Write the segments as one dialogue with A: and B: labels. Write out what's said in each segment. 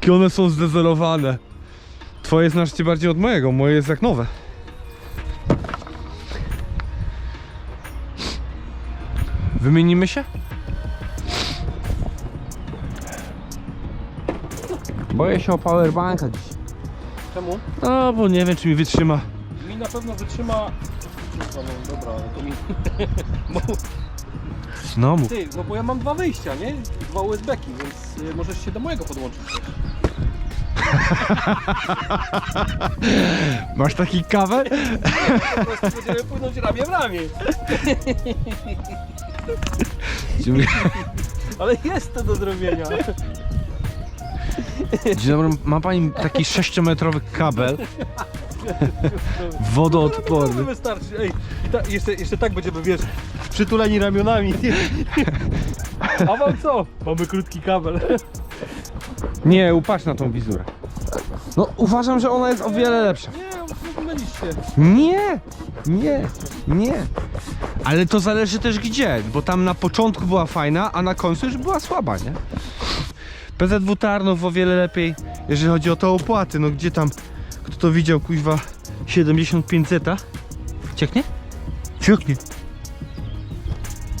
A: Jakie one są zdezelowane. Twoje znacznie bardziej od mojego, moje jest jak nowe. Wymienimy się? Boję się o powerbanka dziś.
B: Czemu?
A: No, bo nie wiem, czy mi wytrzyma.
B: Mi na pewno wytrzyma... Kurwa, no dobra, ale to mi... Bo,
A: No mów.
B: ty, no bo ja mam dwa wyjścia, nie? Dwa USB-ki, więc y, możesz się do mojego podłączyć.
A: Masz taki kawę?
B: Po prostu będziemy płynąć ramię w ramię. Ale jest to do zrobienia.
A: Dzień dobry, ma pani taki 6-metrowy kabel wodoodporny.
B: To wystarczy. Ej, i ta, jeszcze, jeszcze tak będziemy, wiesz, przytuleni ramionami. A wam co? Mamy krótki kabel.
A: Nie, upatrz na tą wizurę. No uważam, że ona jest o wiele lepsza.
B: Nie, mylisz się.
A: Nie, nie, nie. Ale to zależy też gdzie, bo tam na początku była fajna, a na końcu już była słaba, nie? PZW Tarnów o wiele lepiej, jeżeli chodzi o te opłaty. No gdzie tam, kto to widział, kuźwa, 75 zeta? Cieknie? Cieknie.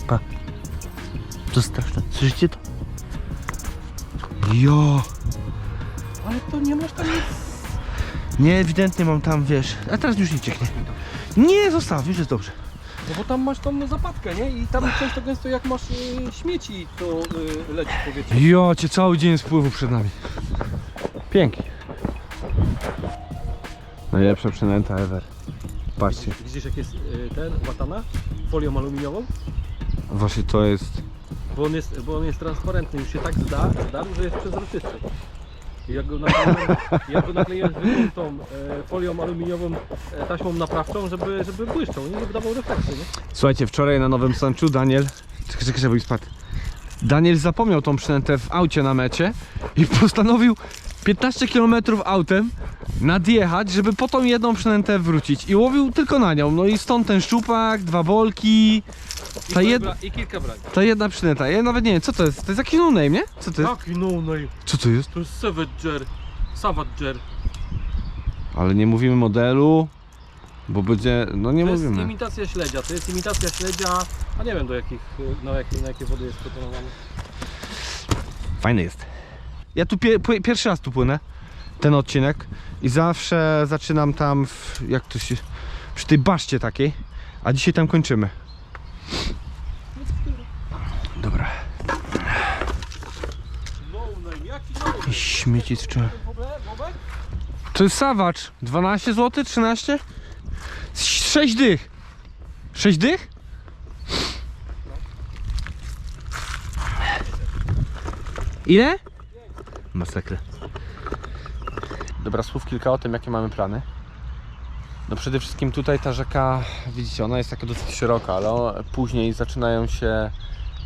A: Pa. To straszne. Słyszycie to? Jo.
B: Ale to nie masz tam nic.
A: Nie, ewidentnie mam tam, wiesz, a teraz już nie cieknie. Nie, zostaw, już jest dobrze.
B: No bo tam masz tą zapadkę, nie? I tam często gęsto jak masz y, śmieci, to y, leci w powietrze.
A: Jo, cię cały dzień spływu przed nami. Pięknie. Najlepsza przynęta ever. Patrzcie.
B: Widzisz jak jest y, ten, watana? Folią aluminiową?
A: Właśnie to jest...
B: Bo on jest, bo on jest transparentny, już się tak zda, zdarł, że jest przezroczysty. I jak go nakleiłem, tą e, folią aluminiową e, taśmą naprawczą, żeby, żeby błyszczał, nie? Żeby dawał refleksy, nie?
A: Słuchajcie, wczoraj na Nowym Sanczu Daniel... Czekaj, czekaj, żeby spadł. Daniel zapomniał tą przynętę w aucie na mecie i postanowił 15 km autem nadjechać, żeby po tą jedną przynętę wrócić. I łowił tylko na nią. No i stąd ten szczupak, dwa bolki.
B: I,
A: Ta jed-
B: bra- I kilka brań.
A: Ta jedna przynęta. Ja nawet nie wiem, co to jest. To jest jakiś no name, nie? Co to jest?
B: Taki no name.
A: Co to jest?
B: To jest Savager. Savager.
A: Ale nie mówimy modelu, bo będzie, no nie
B: To jest
A: mówimy.
B: imitacja śledzia, to jest imitacja śledzia, a nie wiem do jakich, y, na jakie, na jakie wody jest proponowany.
A: Fajny jest. Ja tu pie, pły- pierwszy raz tu płynę, ten odcinek i zawsze zaczynam tam, w, jak to się, przy tej baszcie takiej, a dzisiaj tam kończymy. Dobra.
B: No name, jaki no name?
A: Śmieci z czym? To jest sawacz. 12 zł, 13? 6 dych. 6 dych? Ile? Masakra. Dobra, słów kilka o tym, jakie mamy plany. No przede wszystkim tutaj ta rzeka, widzicie, ona jest taka dosyć szeroka, ale później zaczynają się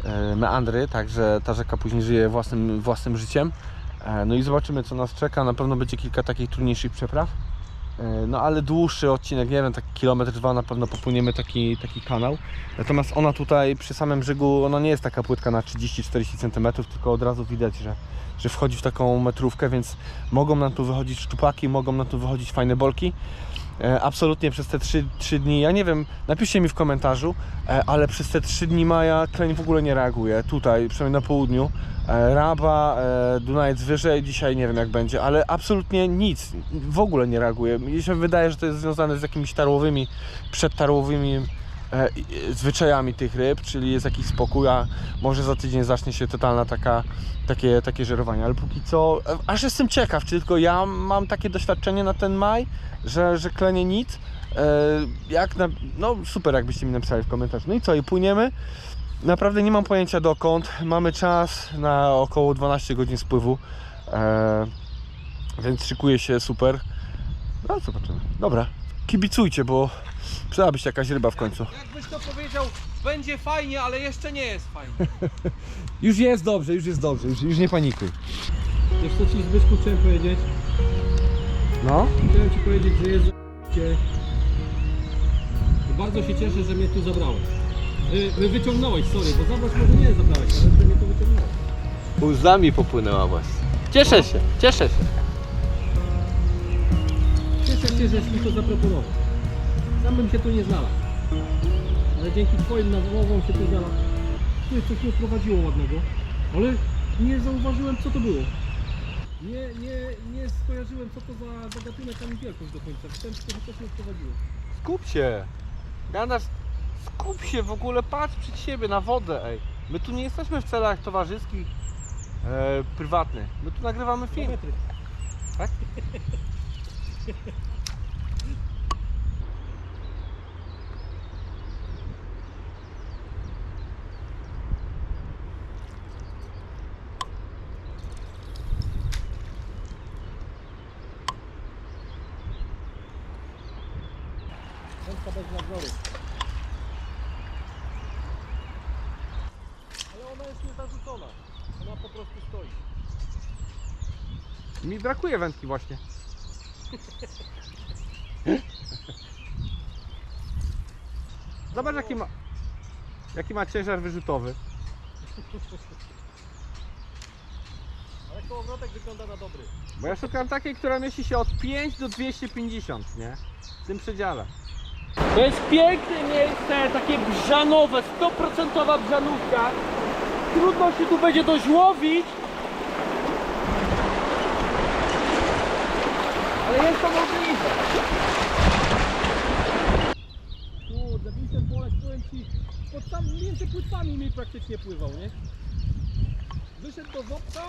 A: e, meandry, także ta rzeka później żyje własnym, własnym życiem. E, No i zobaczymy co nas czeka. Na pewno będzie kilka takich trudniejszych przepraw. E, No ale dłuższy odcinek, nie wiem, taki kilometr, dwa na pewno popłyniemy taki, taki kanał. Natomiast ona tutaj przy samym brzegu, ona nie jest taka płytka na 30-40 cm, tylko od razu widać, że, że wchodzi w taką metrówkę, więc mogą nam tu wychodzić szczupaki, mogą nam tu wychodzić fajne bolki. E, Absolutnie przez te 3, 3 dni, ja nie wiem, napiszcie mi w komentarzu, e, ale przez te 3 dni maja kleń w ogóle nie reaguje. Tutaj, przynajmniej na południu. E, Raba, Dunajec wyżej, dzisiaj nie wiem jak będzie, ale absolutnie nic, w ogóle nie reaguje. Mi się wydaje, że to jest związane z jakimiś tarłowymi, przedtarłowymi zwyczajami tych ryb, czyli jest jakiś spokój, a może za tydzień zacznie się totalna taka, takie, takie żerowanie, ale póki co, e, aż jestem ciekaw, czy tylko ja mam takie doświadczenie na ten maj, że, że klenie nic, e, jak na, no super jakbyście mi napisali w komentarzu. No i co, i płyniemy, Naprawdę nie mam pojęcia dokąd. Mamy czas na około 12 godzin spływu. E, więc szykuje się super. No zobaczymy. Dobra, kibicujcie, bo przydałaby się jakaś ryba w końcu.
B: Jakbyś to powiedział, będzie fajnie, ale jeszcze nie jest fajnie.
A: Już jest dobrze, już jest dobrze, już, już nie panikuj.
B: Wiesz co ci Zbyszku chciałem powiedzieć?
A: No?
B: Chciałem ci powiedzieć, że jest cię. Bardzo się cieszę, że mnie tu zabrałeś. Y, wyciągnąłeś, sorry, bo zabrać może nie zabrałeś, ale że mnie tu wyciągnąłeś.
A: Łzami popłynęła was. Cieszę się, cieszę się.
B: Cieszę się, żeś mi to zaproponował. Sam bym się tu nie znalazł. Ale dzięki twoim namowom się tu znalazł. Tu coś mnie prowadziło ładnego, ale nie zauważyłem co to było. Nie, nie, nie skojarzyłem co to za, za gatunek ani wielkość do końca. Że to coś mnie prowadziło.
A: Skup się. Gadasz, skup się w ogóle, patrz przed siebie na wodę, ej. My tu nie jesteśmy w celach towarzyskich, e, prywatnych. My tu nagrywamy film.
B: Kilometry.
A: Tak?
B: Wędka bez nadzoru. Ale ona jest niezarzucona. Ona po prostu stoi.
A: Mi brakuje wędki właśnie. Zobacz jaki ma, jaki ma ciężar wyrzutowy.
B: Ale kołowrotek wygląda na dobry.
A: Bo ja szukam takiej, która mieści się od 5 do 250, nie? W tym przedziale.
C: To jest piękne miejsce, takie brzanowe, 100% brzanówka. Trudno się tu będzie dość łowić. Ale jest to możliwe.
B: Kurde, Vincent Polek, powiem Ci, pod sam między płytwami mi praktycznie pływał, nie? Wyszedł do wopca,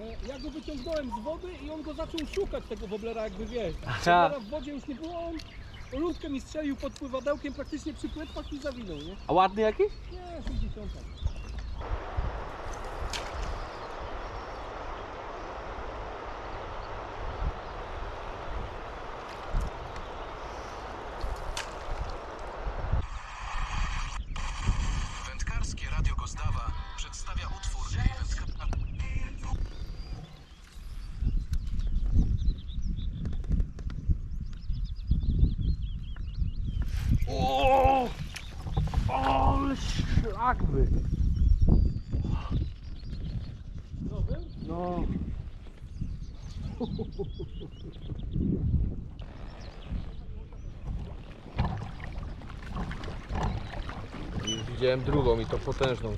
B: e, ja go wyciągnąłem z wody i on go zaczął szukać tego woblera jakby wiesz. Woblera w wodzie już nie było, on lądkę mi strzelił pod pływadełkiem praktycznie przy płetwach i zawinął, nie?
A: A ładny jakiś?
B: Nie, 60.
A: by.
B: No
A: widziałem drugą i to potężną.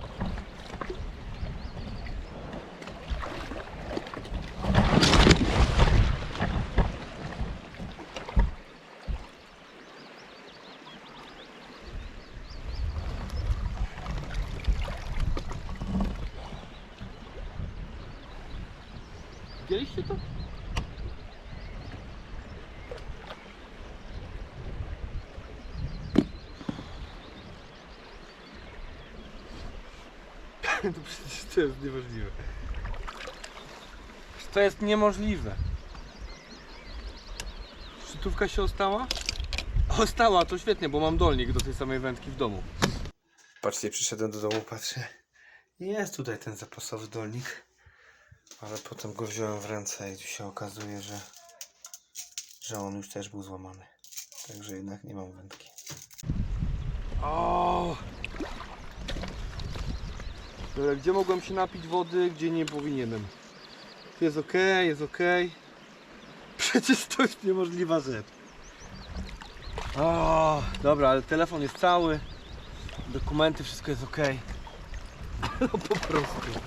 A: Widzieliście to? to przecież to jest niemożliwe. To jest niemożliwe. Szczytówka się ostała? Ostała, to świetnie, bo mam dolnik do tej samej wędki w domu. Patrzcie, przyszedłem do domu, patrzę. Jest tutaj ten zapasowy dolnik. Ale potem go wziąłem w ręce i tu się okazuje, że, że on już też był złamany. Także jednak nie mam wędki. O! Dobra, gdzie mogłem się napić wody, gdzie nie powinienem? Jest ok, jest ok. Przecież to jest niemożliwa rzecz. O, dobra, ale telefon jest cały. Dokumenty, wszystko jest ok. No po prostu.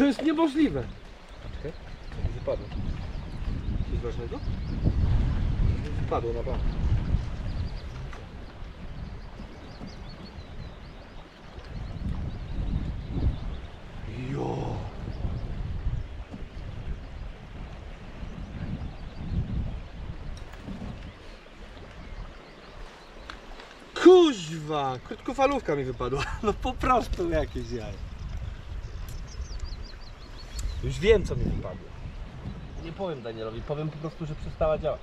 A: To jest niemożliwe. Czekaj, wypadło. Coś ważnego? Wypadło na bank. Jo. Kuźwa! Krótkofalówka mi wypadła. No po prostu jakieś jaj. Już wiem co mi wypadło. Nie powiem Danielowi, powiem po prostu, że przestała działać.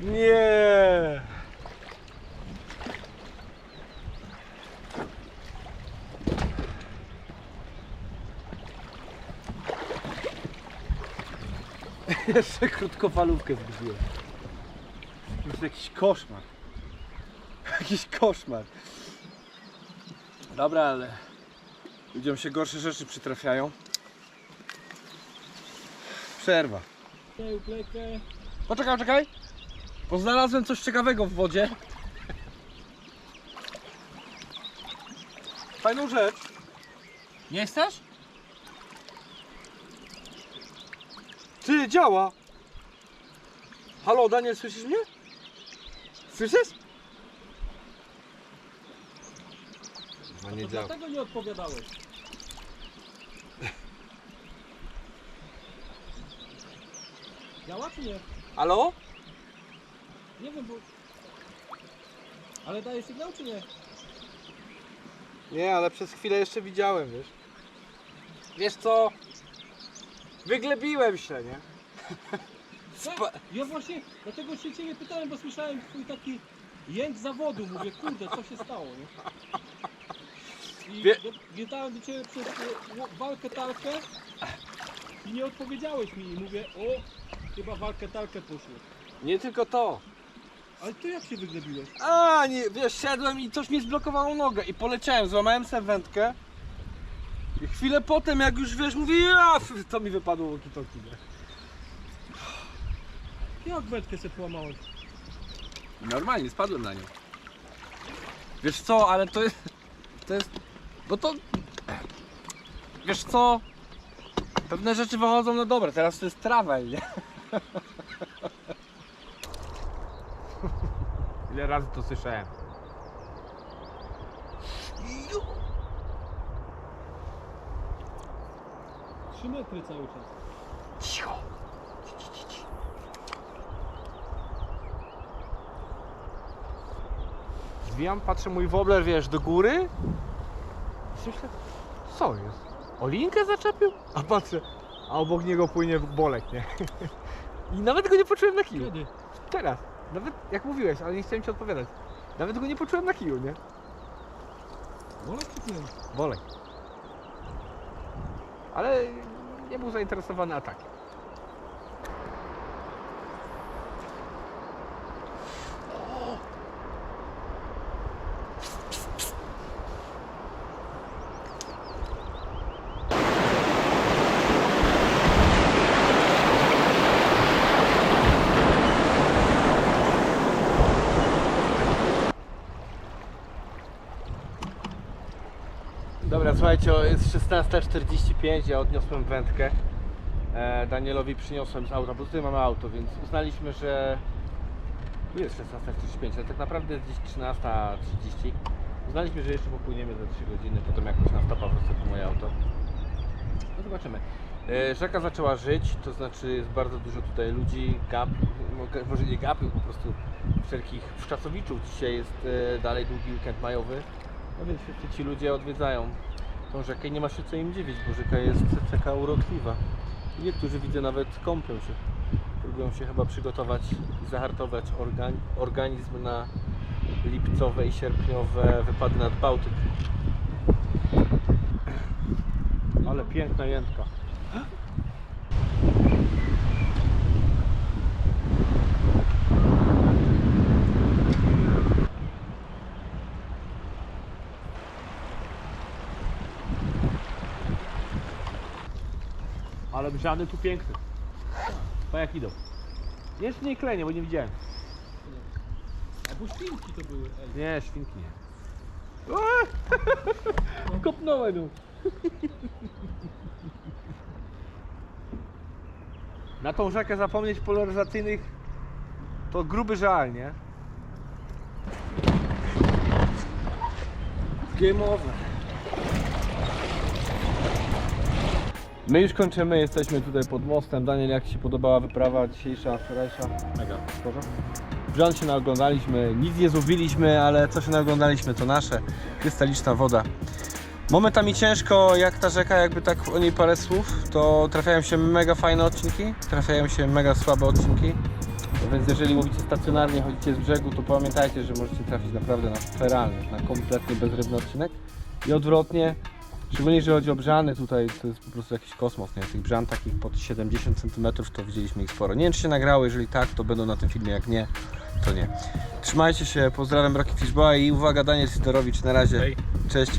A: Nie. Jeszcze krótkofalówkę zgubiłem. Jest jakiś koszmar. Jakiś koszmar. Dobra, ale ludziom się gorsze rzeczy przytrafiają. Przerwa. Poczekaj, czekaj. Bo znalazłem coś ciekawego w wodzie. Fajną rzecz.
C: Nie chcesz?
A: Ty, działa! Halo, Daniel, słyszysz mnie? Słyszysz? No nie
C: To dlatego nie odpowiadałeś. Działa czy nie?
A: Halo?
C: Nie wiem, bo... Ale daje sygnał czy nie?
A: Nie, ale przez chwilę jeszcze widziałem, wiesz. Wiesz co? Wyglebiłem się, nie?
C: Tak, ja właśnie, dlatego się ciebie pytałem, bo słyszałem twój taki jęk zawodu. Mówię, kurde, co się stało, nie? I
A: Wie-
C: do- wjechałem do ciebie przez e, ło- walkę talkę i nie odpowiedziałeś mi. I mówię, o, chyba walkę talkę poszło.
A: Nie tylko to.
C: Ale to jak się wyglebiłeś?
A: A, nie, wiesz, siadłem i coś mi zblokowało nogę i poleciałem, złamałem sobie wędkę. I chwilę potem, jak już wiesz, mówię, ja, to mi wypadło walkie-talkie, nie?
C: Jak wędkę sobie połamałeś?
A: Normalnie, spadłem na nią. Wiesz co, ale to jest. To jest. Bo to. Wiesz co? Pewne rzeczy wychodzą na dobre, teraz to jest travel, nie? Ile razy to słyszałem?
C: Trzy metry cały czas.
A: Cicho. Zwijam, patrzę mój wobler, wiesz, do góry. I Myślę, co jest? Olinkę zaczepił? A patrzę, a obok niego płynie bolek, nie? I nawet go nie poczułem na kiju.
C: Kiedy?
A: Teraz. Nawet jak mówiłeś, ale nie chciałem ci odpowiadać. Nawet go nie poczułem na kiju, nie?
C: Bolek czy płyn?
A: Bolek. Ale nie był zainteresowany atakiem. Dobra, słuchajcie, jest 16.45, ja odniosłem wędkę. E, Danielowi przyniosłem z auta, bo tutaj mamy auto, więc uznaliśmy, że tu jest 16.45, ale tak naprawdę jest gdzieś 13.30. Uznaliśmy, że jeszcze popłyniemy za 3 godziny, potem jakoś na stopa wrócę po moje auto. No zobaczymy. E, Rzeka zaczęła żyć, to znaczy jest bardzo dużo tutaj ludzi, gap, mo- może nie gapy, po prostu wszelkich wszczacowiczów. Dzisiaj jest e, dalej długi weekend majowy. No więc wszyscy ci ludzie odwiedzają tą rzekę i nie ma się co im dziwić, bo rzeka jest taka urokliwa. Niektórzy widzę nawet kąpią się. Próbują się chyba przygotować i zahartować organ, organizm na lipcowe i sierpniowe wypady nad Bałtyk. Ale piękna jętka. Ale tu piękny. Pa jak idą. Jeszcze nie klenie, bo nie widziałem.
C: Albo świnki to były, ej.
A: Nie, świnki nie. Kopnąłem ją. Na tą rzekę zapomnieć polaryzacyjnych to gruby żal, nie? Game over. My już kończymy, jesteśmy tutaj pod mostem. Daniel, jak Ci się podobała wyprawa dzisiejsza, wczorajsza? Mega. Spoko? Brzan się naoglądaliśmy, nic nie złobiliśmy, ale co się naoglądaliśmy, to nasze. Krystaliczna woda. Momentami ciężko, jak ta rzeka, jakby tak o niej parę słów, to trafiają się mega fajne odcinki, trafiają się mega słabe odcinki. Więc jeżeli mówicie stacjonarnie, chodzicie z brzegu, to pamiętajcie, że możecie trafić naprawdę na feralny, na kompletnie bezrybny odcinek. I odwrotnie, szczególnie jeżeli chodzi o brzany, tutaj to jest po prostu jakiś kosmos, nie? Tych brzan takich pod 70 cm to widzieliśmy ich sporo. Nie wiem czy się nagrało, jeżeli tak, to będą na tym filmie, jak nie, to nie. Trzymajcie się, pozdrawiam Rocky Fishboa i uwaga Daniel Sidorowicz, na razie.
B: Hej.
A: Cześć.